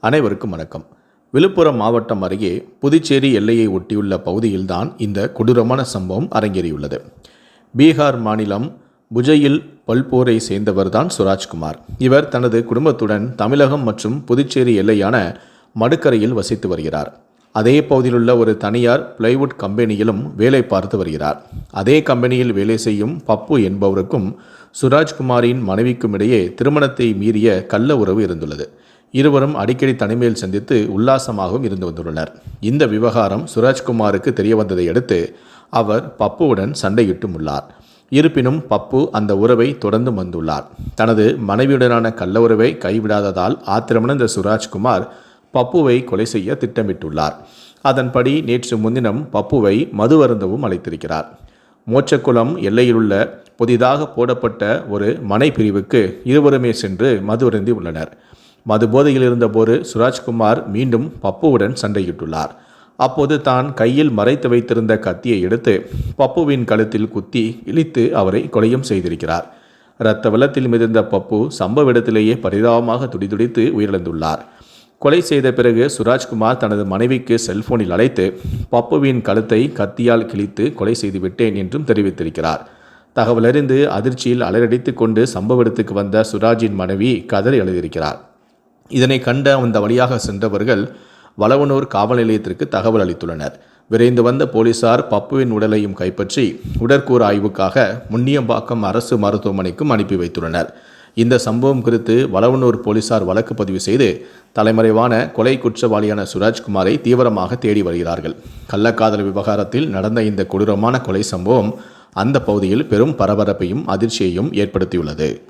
அனைவருக்கும் வணக்கம். விழுப்புரம் மாவட்டம் அருகே புதுச்சேரி எல்லையை ஒட்டியுள்ள பகுதியில்தான் இந்த கொடூரமான சம்பவம் அரங்கேறியுள்ளது. பீகார் மாநிலம் புஜையில் பல்போரை சேர்ந்தவர்தான் சுராஜ்குமார். இவர் தனது குடும்பத்துடன் தமிழகம் மற்றும் புதுச்சேரி எல்லையான மடுக்கரையில் வசித்து வருகிறார். அதே பகுதியிலுள்ள ஒரு தனியார் பிளைவுட் கம்பெனியிலும் வேலை பார்த்து வருகிறார். அதே கம்பெனியில் வேலை செய்யும் பப்பு என்பவருக்கும் சுராஜ்குமாரின் மனைவிக்கும் இடையே திருமணத்தை மீறிய கள்ள உறவு இருந்துள்ளது. இருவரும் அடிக்கடி தனிமையில் சந்தித்து உல்லாசமாகவும் இருந்து வந்துள்ளனர். இந்த விவகாரம் சுராஜ்குமாருக்கு தெரிய வந்ததை அடுத்து அவர் பப்புவுடன் சண்டையிட்டும் உள்ளார் இருப்பினும் பப்பு அந்த உறவை தொடர்ந்து வந்துள்ளார் தனது மனைவியுடனான கள்ள உறவை கைவிடாததால் ஆத்திரமடைந்த சுராஜ்குமார் பப்புவை கொலை செய்ய திட்டமிட்டுள்ளார். அதன்படி நேற்று முன்தினம் பப்புவை மது அருந்தவும் அழைத்திருக்கிறார். மோச்சக்குளம் எல்லையிலுள்ள புதிதாக போடப்பட்ட ஒரு மனை பிரிவுக்கு இருவருமே சென்று மது அருந்தி உள்ளனர். மது போதையில் இருந்தபோது சுராஜ்குமார் மீண்டும் பப்புவுடன் சண்டையிட்டுள்ளார். அப்போது தான் கையில் மறைத்து வைத்திருந்த கத்தியை எடுத்து பப்புவின் கழுத்தில் குத்தி இழித்து அவரை கொலையும் செய்திருக்கிறார். இரத்த வெள்ளத்தில் மிதந்த பப்பு சம்பவ இடத்திலேயே பரிதாபமாக துடிதுடித்து உயிரிழந்துள்ளார். கொலை செய்த பிறகு சுராஜ்குமார் தனது மனைவிக்கு செல்போனில் அழைத்து பப்புவின் கழுத்தை கத்தியால் கிழித்து கொலை செய்து விட்டேன் என்றும் தெரிவித்திருக்கிறார். தகவலறிந்து அதிர்ச்சியில் அலறடித்து கொண்டு சம்பவ இடத்துக்கு வந்த சுராஜின் மனைவி கதறி எழுதியிருக்கிறார் இதனை கண்ட அந்த வழியாக சென்றவர்கள் வளவனூர் காவல் நிலையத்திற்கு தகவல் அளித்துள்ளனர். விரைந்து வந்த போலீசார் பப்புவின் உடலையும் கைப்பற்றி உடற்கூறு ஆய்வுக்காக முன்னியம்பாக்கம் அரசு மருத்துவமனைக்கும் அனுப்பி வைத்துள்ளனர். இந்த சம்பவம் குறித்து வளவனூர் போலீசார் வழக்கு பதிவு செய்து தலைமறைவான கொலை குற்றவாளியான சுராஜ்குமாரை தீவிரமாக தேடி வருகிறார்கள். கள்ளக்காதல் விவகாரத்தில் நடந்த இந்த கொடூரமான கொலை சம்பவம் அந்த பகுதியில் பெரும் பரபரப்பையும் அதிர்ச்சியையும் ஏற்படுத்தியுள்ளது.